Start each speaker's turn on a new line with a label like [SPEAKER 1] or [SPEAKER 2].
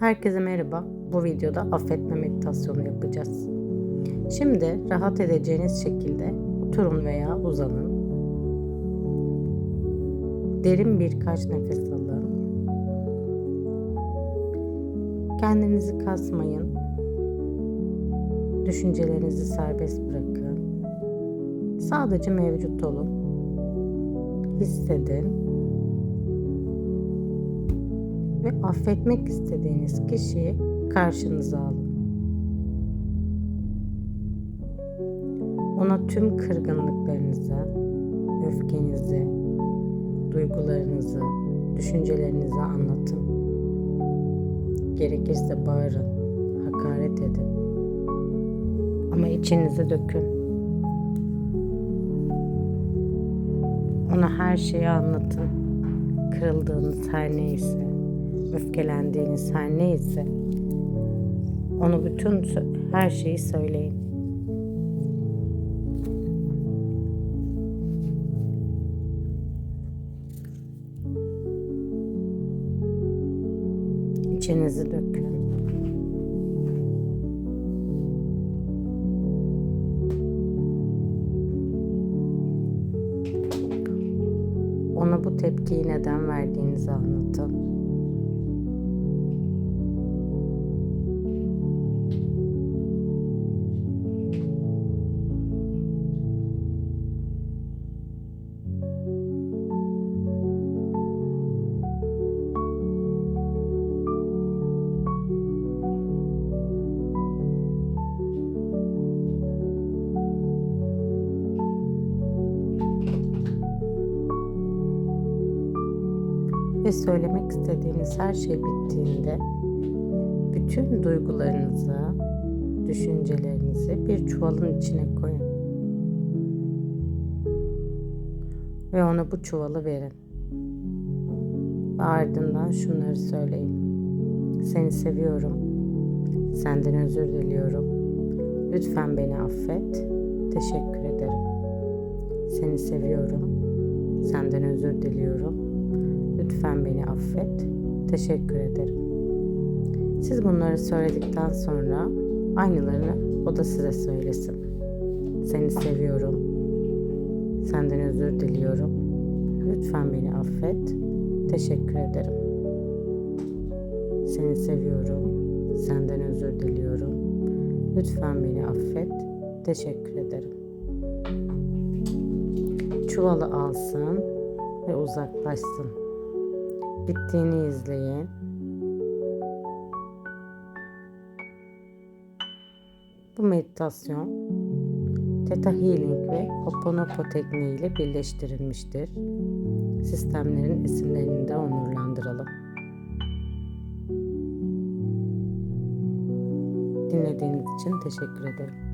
[SPEAKER 1] Herkese merhaba. Bu videoda affetme meditasyonu yapacağız. Şimdi rahat edeceğiniz şekilde oturun veya uzanın. Derin birkaç nefes alın. Kendinizi kasmayın. Düşüncelerinizi serbest bırakın. Sadece mevcut olun. Hissedin ve affetmek istediğiniz kişiyi karşınıza alın. Ona tüm kırgınlıklarınızı, öfkenizi, duygularınızı, düşüncelerinizi anlatın. Gerekirse bağırın, hakaret edin. Ama içinize dökün. Ona her şeyi anlatın. Kırıldığınız her neyse öfkelendiğiniz her neyse onu bütün her şeyi söyleyin. İçinizi dökün. Ona bu tepkiyi neden verdiğinizi anlatın. Ve söylemek istediğiniz her şey bittiğinde bütün duygularınızı, düşüncelerinizi bir çuvalın içine koyun. Ve ona bu çuvalı verin. Ve ardından şunları söyleyin. Seni seviyorum. Senden özür diliyorum. Lütfen beni affet. Teşekkür ederim. Seni seviyorum. Senden özür diliyorum. Lütfen beni affet. Teşekkür ederim. Siz bunları söyledikten sonra aynılarını o da size söylesin. Seni seviyorum. Senden özür diliyorum. Lütfen beni affet. Teşekkür ederim. Seni seviyorum. Senden özür diliyorum. Lütfen beni affet. Teşekkür ederim. Çuvalı alsın ve uzaklaşsın. Bittiğini izleyin. Bu meditasyon Theta Healing ve Ho'oponopo tekniği ile birleştirilmiştir. Sistemlerin isimlerini de onurlandıralım. Dinlediğiniz için teşekkür ederim.